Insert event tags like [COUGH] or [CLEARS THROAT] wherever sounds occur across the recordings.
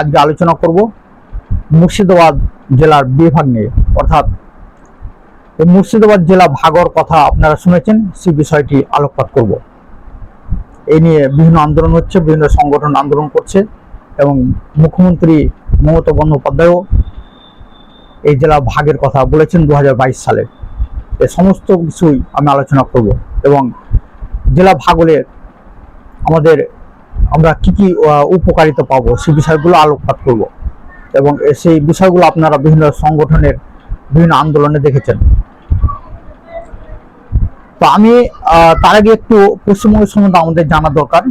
আজকে আলোচনা করব মুর্শিদাবাদ জেলার বিভাগ নিয়ে অর্থাৎ মুর্শিদাবাদ জেলা ভাগর কথা আপনারা শুনেছেন, সেই বিষয়টি আলোকপাত করব। এই নিয়ে বিভিন্ন আন্দোলন হচ্ছে, বিভিন্ন সংগঠন আন্দোলন করছে এবং মুখ্যমন্ত্রী মমতা বন্দ্যোপাধ্যায়ও এই জেলা ভাগের কথা বলেছেন দু হাজার বাইশ সালে। এ সমস্ত কিছুই আমি আলোচনা করব এবং জেলা ভাগ হলে আমাদের আমরা কি কি উপকারিতা পাবো, সেই বিষয়গুলো আলোকপাত করব। এবং সেই বিষয়গুলো আপনারা বিভিন্ন সংগঠনের বিভিন্ন আন্দোলনে দেখেছেন। তো আমি তার আগে একটু পশ্চিমবঙ্গের সম্বন্ধে আমাদের জানা দরকার।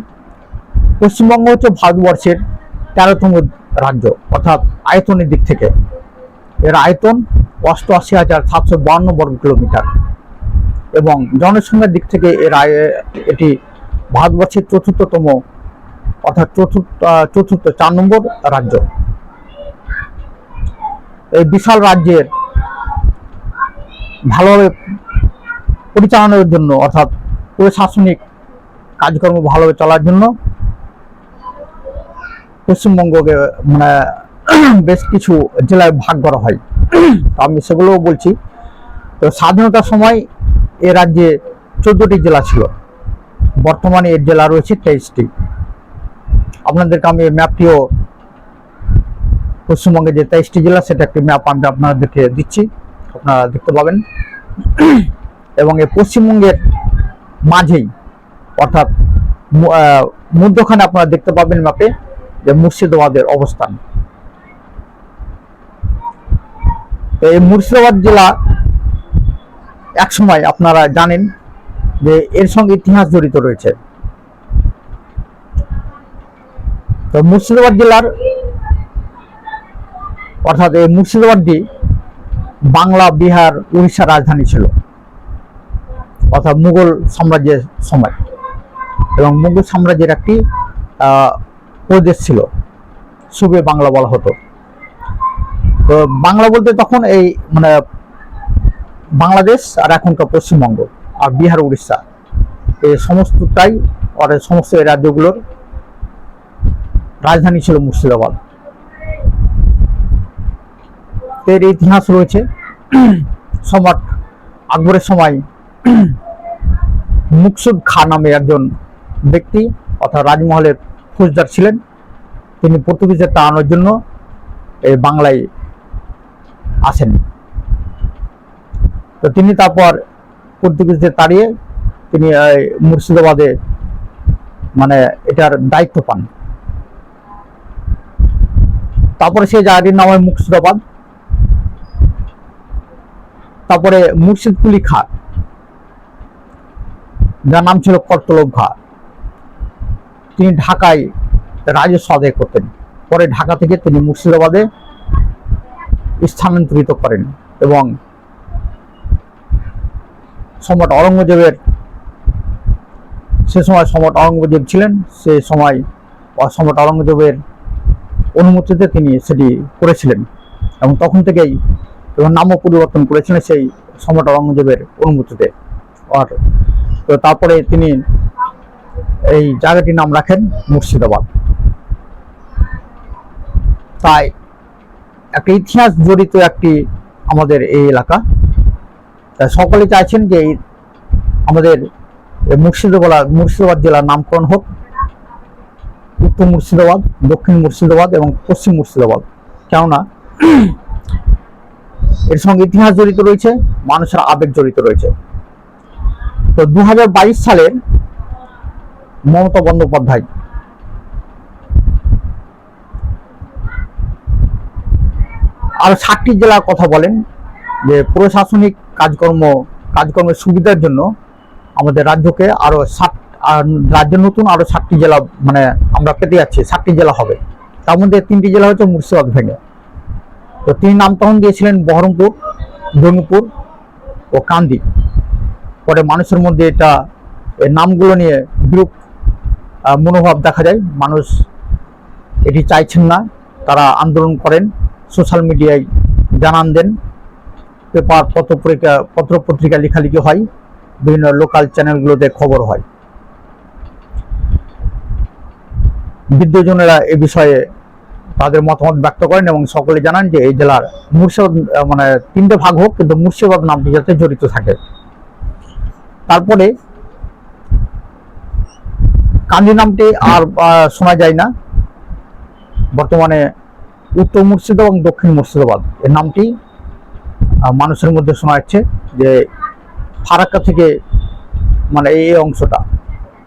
পশ্চিমবঙ্গ হচ্ছে ভারতবর্ষের তেরোতম রাজ্য, অর্থাৎ আয়তনের দিক থেকে। এর আয়তন অষ্টআশি হাজার সাতশো বান্ন বর্গ কিলোমিটার। এবং জনসংখ্যার দিক থেকে এর এটি ভারতবর্ষের চতুর্থতম অর্থাৎ চতুর্থ চতুর্থ, চার নম্বর রাজ্য। এই বিশাল রাজ্যের ভালোভাবে পরিচালনার জন্য, অর্থাৎ প্রশাসনিক কাজকর্ম ভালোভাবে চলার জন্য পশ্চিমবঙ্গকে মানে [CLEARS THROAT] বেশ কিছু জেলায় ভাগ করা হয়। তো আমি সেগুলোও বলছি। তো স্বাধীনতার সময় এ রাজ্যে চোদ্দটি জেলা ছিল। বর্তমানে এর জেলা রয়েছে তেইশটি। আপনাদেরকে আমি ম্যাপটিও পশ্চিমবঙ্গের যে তেইশটি জেলা, সেটা একটি ম্যাপ আমি আপনাদেরকে দিচ্ছি। আপনারা দেখতে পাবেন। এবং এই পশ্চিমবঙ্গের মাঝেই, অর্থাৎ মধ্যখানে আপনারা দেখতে পাবেন ম্যাপে যে মুর্শিদাবাদের অবস্থান। এই মুর্শিদাবাদ জেলা একসময় আপনারা জানেন যে এর সঙ্গে ইতিহাস জড়িত রয়েছে। তো মুর্শিদাবাদ জেলার, অর্থাৎ এই মুর্শিদাবাদটি বাংলা, বিহার, উড়িষ্যার রাজধানী ছিল। অর্থাৎ মুঘল সাম্রাজ্যের সময়। এবং মুঘল সাম্রাজ্যের একটি প্রদেশ ছিল। সুবে বাংলা বলা হতো। তো বাংলা বলতে তখন এই মানে বাংলাদেশ আর এখনকার পশ্চিমবঙ্গ আর বিহার, উড়িষ্যা। এই সমস্তটাই আর সমস্ত এই রাজ্যগুলোর রাজধানী ছিল মুর্শিদাবাদ। এর ইতিহাস রয়েছে। সম্রাট আকবরের সময় মুকসুদ খা নামে একজন ব্যক্তি, অর্থাৎ রাজমহলের ফৌজদার ছিলেন। তিনি পর্তুগিজের তাড়ানোর জন্য এই বাংলায় আসেন। তো তিনি তারপর পর্তুগিজদের তাড়িয়ে তিনি মুর্শিদাবাদে মানে এটার দায়িত্ব পান। তারপরে সেই জায়গাটির নাম হয় মুর্শিদাবাদ। তারপরে মুর্শিদকুলি খা যার নাম ছিল কর্তলব খা তিনি ঢাকায় রাজস্ব আদায় করতেন। পরে ঢাকা থেকে তিনি মুর্শিদাবাদে স্থানান্তরিত করেন এবং সম্রাট অরঙ্গজেবের সে সময় সম্রাট অরঙ্গজেব ছিলেন, সে সময় সম্রাট অরঙ্গজেবের অনুমতিতে তিনি সেটি করেছিলেন এবং তখন থেকেই এবং নামও পরিবর্তন করেছিলেন সেই সম্রাট অরঙ্গজেবের অনুমতিতে। আর তো তারপরে তিনি এই জায়গাটির নাম রাখেন মুর্শিদাবাদ। তাই একটা ইতিহাস জড়িত একটি আমাদের এই এলাকা। তাই সকলে চাইছেন যে আমাদের মুর্শিদাবাদ মুর্শিদাবাদ জেলার নামকরণ হোক উত্তর মুর্শিদাবাদ, দক্ষিণ মুর্শিদাবাদ এবং পশ্চিম মুর্শিদাবাদ। কেননা, এর সঙ্গে ইতিহাস জড়িত রয়েছে, মানুষের আবেগ জড়িত রয়েছে। তো দু সালের মমতা বন্দ্যোপাধ্যায় আরও ষাটটি জেলার কথা বলেন যে প্রশাসনিক কাজকর্ম, কাজকর্মের সুবিধার জন্য আমাদের রাজ্যকে আরও ষাট আর রাজ্যের নতুন আরও সাতটি জেলা মানে আমরা পেতে যাচ্ছি, সাতটি জেলা হবে। তার মধ্যে তিনটি জেলা হচ্ছে মুর্শিদাবাদ ভেঙে। তো তিনি নাম তখন দিয়েছিলেন বহরমপুর জঙ্গিপুর ও কান্দি। পরে মানুষের মধ্যে এটা নামগুলো নিয়ে বিরূপ মনোভাব দেখা যায়। মানুষ এটি চাইছেন না, তারা আন্দোলন করেন, সোশ্যাল মিডিয়ায় জানান দেন। পেপার, পত্র পত্রিকা পত্র পত্রিকা লেখালেখি হয়, বিভিন্ন লোকাল চ্যানেলগুলোতে খবর হয়। বিদ্যজনেরা এ বিষয়ে তাদের মতামত ব্যক্ত করেন এবং সকলে জানান যে এই জেলার মুর্শিদাবাদ মানে তিনটে ভাগ হোক, কিন্তু মুর্শিদাবাদ নামটি যাতে জড়িত থাকে। তারপরে কান্দি নামটি আর শোনা যায় না। বর্তমানে উত্তর মুর্শিদাবাদ এবং দক্ষিণ মুর্শিদাবাদ এর নামটি মানুষের মধ্যে শোনা যাচ্ছে যে ফারাক্কা থেকে মানে এই অংশটা,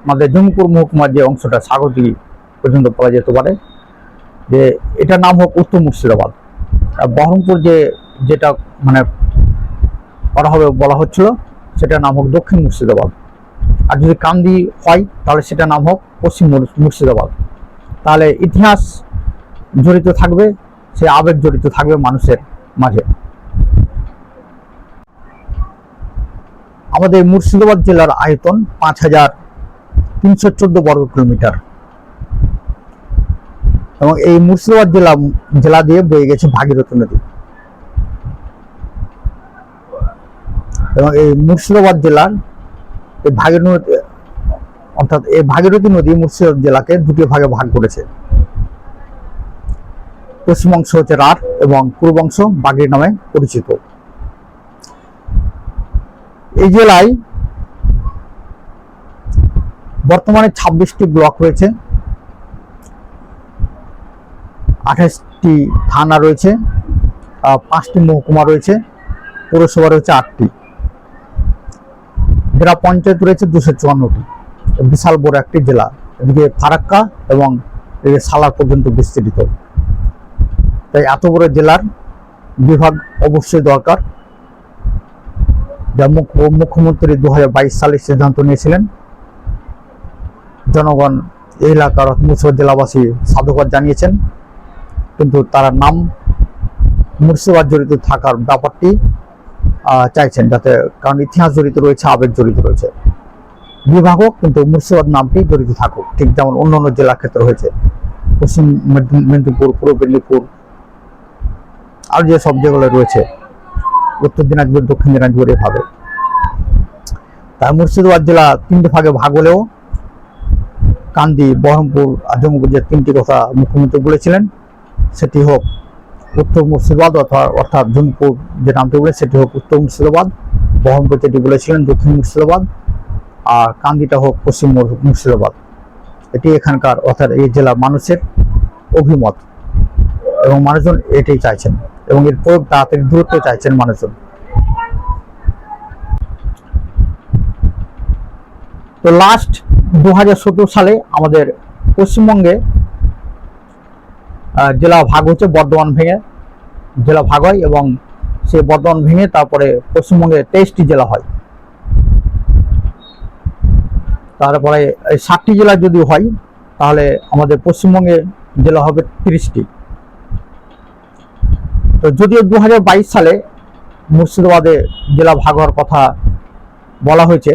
আমাদের জঙ্গিপুর মহকুমার যে অংশটা সাগরদিঘি পর্যন্ত পাওয়া যেতে পারে যে এটার নাম হোক উত্তর মুর্শিদাবাদ। বহরমপুর যে যেটা মানে করা হবে বলা হচ্ছিল, সেটার নাম হোক দক্ষিণ মুর্শিদাবাদ। আর যদি কান্দি হয়, তাহলে সেটা নাম হোক পশ্চিম মুর্শিদাবাদ। তাহলে ইতিহাস জড়িত থাকবে, সে আবেগ জড়িত থাকবে মানুষের মাঝে। আমাদের মুর্শিদাবাদ জেলার আয়তন পাঁচ হাজার তিনশো চোদ্দ বর্গ কিলোমিটার। এবং এই মুর্শিদাবাদ জেলা জেলা দিয়ে বয়ে গেছে ভাগীরথী নদী। এবং এই মুর্শিদাবাদ জেলার এই ভাগীরথী অর্থাৎ এই ভাগীরথী নদী মুর্শিদাবাদ জেলাকে দুটি ভাগে ভাগ করেছে। পশ্চিম অংশ হচ্ছে রাঢ় এবং পূর্ব অংশ বাগের নামে পরিচিত। এই জেলায় বর্তমানে ছাব্বিশটি ব্লক রয়েছে। আঠাশটি থানা রয়েছে পাঁচটি মহকুমা রয়েছে, পৌরসভা রয়েছে আটটি। জেলা পঞ্চায়েত রয়েছে দুশো চুয়ান্নটি। বিশাল বড় একটি জেলা। এদিকে ফারাক্কা এবং এদিকে সালার পর্যন্ত বিস্তৃত। তাই এত বড় জেলার বিভাগ অবশ্যই দরকার। যা মুখ্য- মুখ্যমন্ত্রী দু সালে সিদ্ধান্ত নিয়েছিলেন। জনগণ, এই এলাকার মুর্শিদাবাদ জেলাবাসী সাধুবাদ জানিয়েছেন। কিন্তু তারা নাম মুর্শিদাবাদ জড়িত থাকার ব্যাপারটি চাইছেন যাতে, কারণ ইতিহাস জড়িত রয়েছে, আবেগ জড়িত রয়েছে। বিভাগ কিন্তু মুর্শিদাবাদ নামটি জড়িত থাকুক, ঠিক যেমন অন্য অন্য জেলার ক্ষেত্রে হয়েছে। পশ্চিম মেদিনী- মেদিনীপুর, পূর্ব মেদিনীপুর, আর যে সব যেগুলো রয়েছে, উত্তর দিনাজপুর, দক্ষিণ দিনাজপুর এভাবে। তাই মুর্শিদাবাদ জেলা তিনটি ভাগে ভাগ হলেও, কান্দি, বহরমপুর যে তিনটি কথা মুখ্যমন্ত্রী বলেছিলেন। সেটি হোক উত্তর মুর্শিদাবাদ অথবা অর্থাৎ জম্মুপুর যে নামটি বলে সেটি হোক উত্তর মুর্শিদাবাদ বহরমপুর যেটি বলেছিলেন, দক্ষিণ মুর্শিদাবাদ আর কান্দিটা হোক পশ্চিম মুর্শিদাবাদ। এটি এখানকার অর্থাৎ এই জেলার মানুষের অভিমত এবং মানুষজন এটাই চাইছেন এবং এর প্রয়োগ তাড়াতাড়ি দূরত্ব চাইছেন মানুষজন। তো লাস্ট দুই হাজার সতেরো সালে আমাদের পশ্চিমবঙ্গে জেলা ভাগ হচ্ছে বর্ধমান ভেঙে, জেলা ভাগ হয় এবং সে বর্ধমান ভেঙে তারপরে পশ্চিমবঙ্গে তেইশটি জেলা হয়। তারপরে এই ষাটটি জেলা যদি হয়, তাহলে আমাদের পশ্চিমবঙ্গে জেলা হবে তিরিশটি। তো যদিও দু হাজার বাইশ সালে মুর্শিদাবাদে জেলা ভাগ হওয়ার কথা বলা হয়েছে,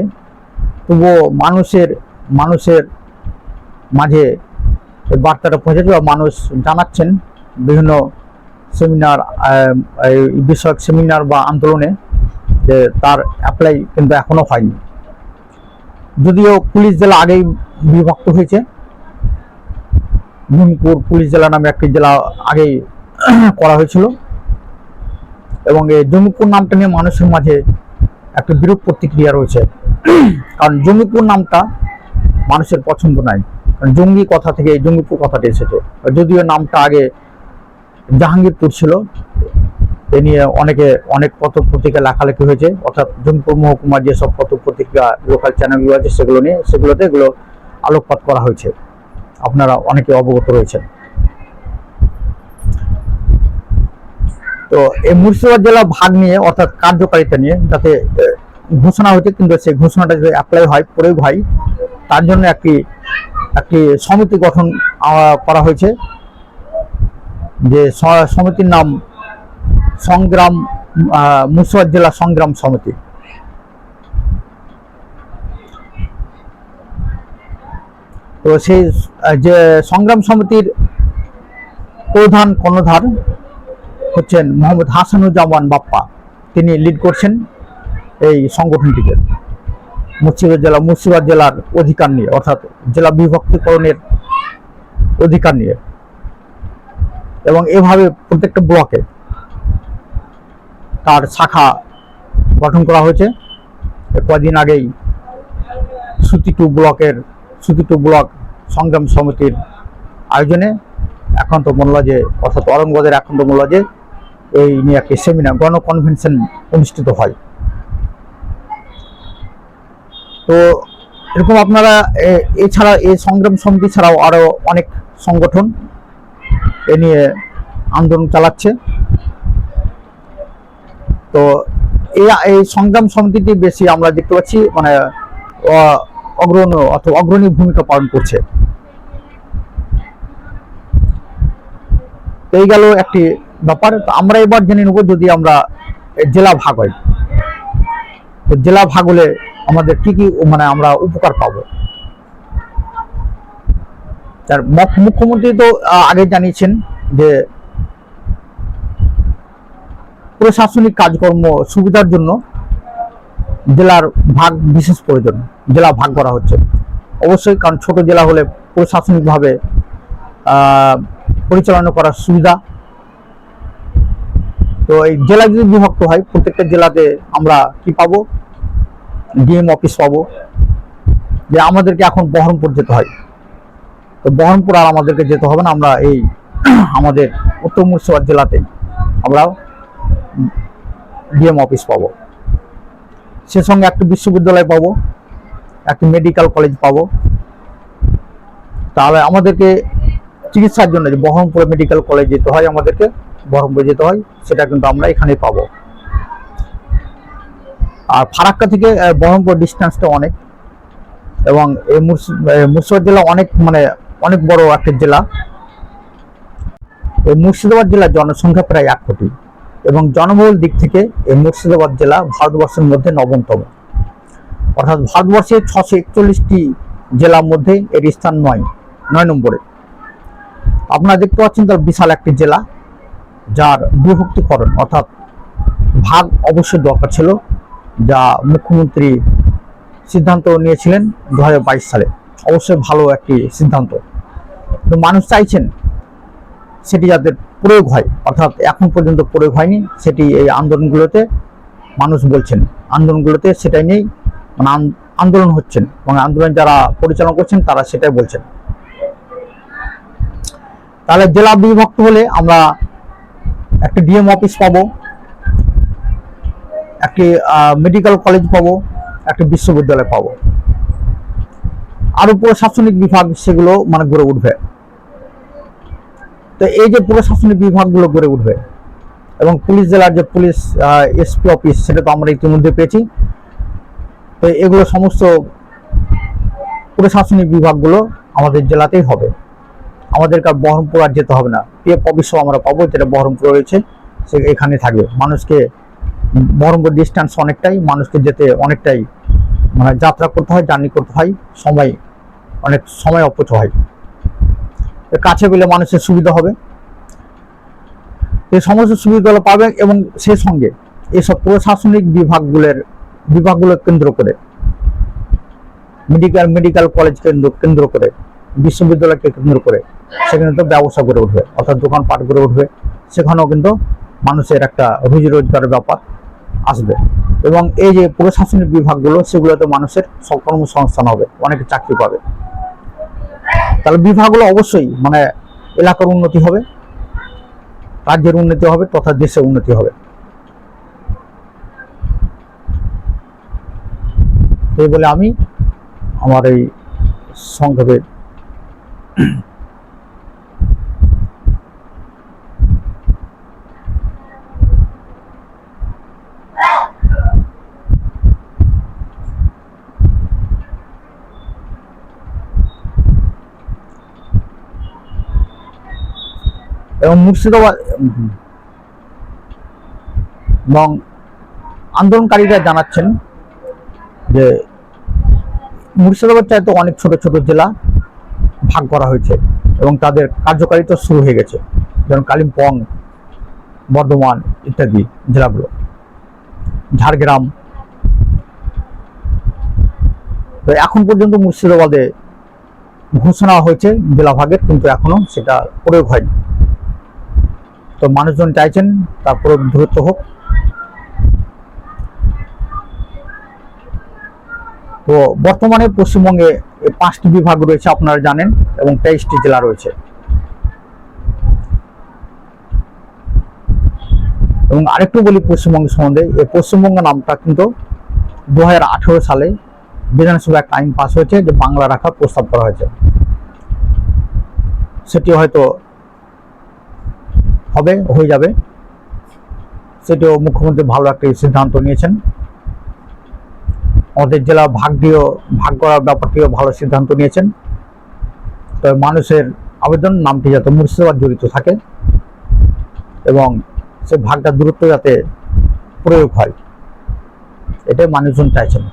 তবুও মানুষের মানুষের মাঝে এই বার্তাটা পৌঁছেছে বা মানুষ জানাচ্ছেন বিভিন্ন সেমিনার বিষয়ক সেমিনার বা আন্দোলনে যে তার অ্যাপ্লাই কিন্তু এখনও হয়নি। যদিও পুলিশ জেলা আগেই বিভক্ত হয়েছে। ভূমিপুর পুলিশ জেলা নামে একটি জেলা আগেই করা হয়েছিল। এবং এই জমিপুর নামটা নিয়ে মানুষের মাঝে একটা বিরূপ প্রতিক্রিয়া রয়েছে। কারণ জঙ্গিপুর নামটা মানুষের পছন্দ কারণ জঙ্গি কথা থেকে, এই জঙ্গিপুর কথাটি এসেছে। যদিও নামটা আগে জাহাঙ্গীরপুর ছিল, এ নিয়ে অনেকে, অনেক পত্র পত্রিকা লেখালেখি হয়েছে। অর্থাৎ জঙ্গিপুর মহকুমার যেসব পত্র পত্রিকা লোকাল চ্যানেলগুলো আছে, সেগুলো নিয়ে, সেগুলোতে এগুলো আলোকপাত করা হয়েছে। আপনারা অনেকে অবগত রয়েছেন। তো এই মুর্শিদাবাদ জেলা ভাগ নিয়ে, অর্থাৎ কার্যকারিতা নিয়ে, যাতে ঘোষণা হয়েছে, কিন্তু সেই ঘোষণাটা যদি অ্যাপ্লাই হয় প্রয়োগ হয়, তার জন্য একটি একটি সমিতি গঠন করা হয়েছে। যে সমিতির নাম সংগ্রাম মুর্শিদাবাদ জেলা সংগ্রাম সমিতি। তো সেই যে সংগ্রাম সমিতির প্রধান কর্ণধার হচ্ছেন মোহাম্মদ হাসানুজ্জামান বাপ্পা। তিনি লিড করছেন এই সংগঠনটিকে। মুর্শিদাবাদ জেলা, মুর্শিদাবাদ জেলার অধিকার নিয়ে, অর্থাৎ জেলা বিভক্তিকরণের অধিকার নিয়ে। এবং এভাবে প্রত্যেকটা ব্লকে তার শাখা গঠন করা হয়েছে। কদিন আগেই সুতি টু ব্লকের সুতি টু ব্লক সংগ্রাম সমিতির আয়োজনে একান্ত মোল্লাজে, অর্থাৎ অরঙ্গদের একান্ত মোল্লাজে এই নিয়ে একটি সেমিনার গণকনভেনশন অনুষ্ঠিত হয়। তো এরকম আপনারা এছাড়া এই সংগ্রাম সমিতি ছাড়াও আরও অনেক সংগঠন এ নিয়ে আন্দোলন চালাচ্ছে। তো এই সংগ্রাম সমিতিটি বেশি আমরা দেখতে পাচ্ছি মানে অগ্রণী অথবা অগ্রণী ভূমিকা পালন করছে। এই গেল একটি ব্যাপার আমরা এবার জেনে নেব যদি আমরা জেলা ভাগ হয়। তো জেলা ভাগ হলে আমাদের কি কি মানে আমরা উপকার পাবো। তার মুখ্যমন্ত্রী তো আগে জানিয়েছেন যে প্রশাসনিক কাজকর্ম সুবিধার জন্য জেলার ভাগ বিশেষ প্রয়োজন, জেলা ভাগ করা হচ্ছে। অবশ্যই, কারণ ছোট জেলা হলে প্রশাসনিকভাবে পরিচালনা করার সুবিধা। তো এই জেলা যদি বিভক্ত হয়, প্রত্যেকটা জেলাতে আমরা কি পাবো? ডিএম অফিস পাবো। যে আমাদেরকে এখন বহরমপুর যেতে হয়। তো বহরমপুর আর আমাদেরকে যেতে হবে না, আমরা এই আমাদের উত্তর মুর্শিদাবাদ জেলাতে আমরা ডিএম অফিস পাবো। সে সঙ্গে একটা বিশ্ববিদ্যালয় পাবো, একটা মেডিকেল কলেজ পাবো। তাহলে আমাদেরকে চিকিৎসার জন্য যে বহরমপুর মেডিকেল কলেজ যেতে হয়, আমাদেরকে বহরমপুর যেতে হয়, সেটা কিন্তু আমরা এখানেই পাবো। আর ফারাক্কা থেকে বহরমপুর ডিস্টেন্সটা অনেক। এবং এই মুর্শি- মুর্শিদাবাদ জেলা অনেক মানে অনেক বড় একটা জেলা। এই মুর্শিদাবাদ জেলার জনসংখ্যা প্রায় এক কোটি। এবং জনবহুল দিক থেকে এই মুর্শিদাবাদ জেলা ভারতবর্ষের মধ্যে নবমতম। অর্থাৎ ভারতবর্ষের ছশো একচল্লিশটি জেলার মধ্যে এর স্থান নয় নয় নম্বরে। আপনারা দেখতে পাচ্ছেন তার বিশাল একটি জেলা, যার বিভক্তিকরণ অর্থাৎ ভাগ অবশ্যই দরকার ছিল। যা মুখ্যমন্ত্রী সিদ্ধান্ত নিয়েছিলেন দু হাজার বাইশ সালে। অবশ্যই ভালো একটি সিদ্ধান্ত। মানুষ চাইছেন সেটি যাদের প্রয়োগ হয়, অর্থাৎ এখন পর্যন্ত প্রয়োগ হয়নি, সেটি এই আন্দোলনগুলোতে মানুষ বলছেন। আন্দোলনগুলোতে সেটাই নেই মানে আন- আন্দোলন হচ্ছেন। এবং আন্দোলন যারা পরিচালনা করছেন, তারা সেটাই বলছেন। তাহলে জেলা বিভক্ত হলে আমরা একটা ডিএম অফিস পাবো। একটি মেডিকেল কলেজ পাবো, একটা বিশ্ববিদ্যালয় পাবো। আরও প্রশাসনিক বিভাগ সেগুলো মানে গড়ে উঠবে। তো এই যে প্রশাসনিক বিভাগগুলো গড়ে উঠবে, এবং পুলিশ জেলার যে পুলিশ এসপি অফিস সেটা তো আমরা ইতিমধ্যে পেয়েছি। তো এগুলো সমস্ত প্রশাসনিক বিভাগগুলো আমাদের জেলাতেই হবে। আমাদেরকে আর বহরমপুর আর যেতে হবে না। পিএফ অফিসও আমরা পাবো, যেটা বহরমপুর রয়েছে, সে এখানে থাকবে। মানুষকে বহরমপুর ডিস্টেন্স অনেকটাই, মানুষকে যেতে অনেকটাই মানে যাত্রা করতে হয় জার্নি করতে হয়, সময়, অনেক সময় অপচয় হয়। কাছে পেলে মানুষের সুবিধা হবে। এই সমস্ত সুবিধাগুলো পাবে এবং সে সঙ্গে এসব প্রশাসনিক বিভাগগুলোর, বিভাগগুলো কেন্দ্র করে মেডিকেল মেডিকেল কলেজ কেন্দ্র কেন্দ্র করে, বিশ্ববিদ্যালয়কে কেন্দ্র করে, সেখানে তো ব্যবসা গড়ে উঠবে, অর্থাৎ দোকানপাট গড়ে উঠবে। সেখানেও কিন্তু মানুষের একটা রুজি রোজগারের ব্যাপার। আসবে। এবং এই যে প্রশাসনিক বিভাগগুলো, সেগুলোতে মানুষের কর্মসংস্থান হবে, অনেকে চাকরি পাবে। তাহলে বিভাগগুলো অবশ্যই মানে এলাকার উন্নতি হবে, রাজ্যের উন্নতি হবে, তথা দেশের উন্নতি হবে। এই বলে আমি আমার এই সংক্ষেপে এবং মুর্শিদাবাদ, এবং আন্দোলনকারীরা জানাচ্ছেন যে মুর্শিদাবাদ চাইতে অনেক ছোট ছোট জেলা ভাগ করা হয়েছে এবং তাদের কার্যকারিতা শুরু হয়ে গেছে, যেমন কালিম্পং, বর্ধমান ইত্যাদি জেলাগুলো, ঝাড়গ্রাম। তো এখন পর্যন্ত মুর্শিদাবাদে ঘোষণা হয়েছে জেলা ভাগের, কিন্তু এখনও সেটা প্রয়োগ হয়নি। তো মানুষজন চাইছেন তারপরে দূরত্ব হোক। তো বর্তমানে পশ্চিমবঙ্গে পাঁচটি বিভাগ রয়েছে আপনারা জানেন এবং তেইশটি জেলা রয়েছে। এবং আরেকটু বলি পশ্চিমবঙ্গ সম্বন্ধে, এই পশ্চিমবঙ্গ নামটা কিন্তু দু হাজার আঠারো সালে বিধানসভা একটা আইন পাস হয়েছে যে বাংলা রাখার প্রস্তাব করা হয়েছে। সেটি হয়তো হবে, হয়ে যাবে। সেটিও মুখ্যমন্ত্রী ভালো একটা সিদ্ধান্ত নিয়েছেন। আমাদের জেলা ভাগ দিয়েও ভাগ করার ব্যাপারটিও ভালো সিদ্ধান্ত নিয়েছেন। তবে মানুষের আবেদন নামটি যাতে মুর্শিদাবাদ জড়িত থাকে এবং সে ভাগটা দূরত্ব যাতে প্রয়োগ হয়, এটাই মানুষজন চাইছেন।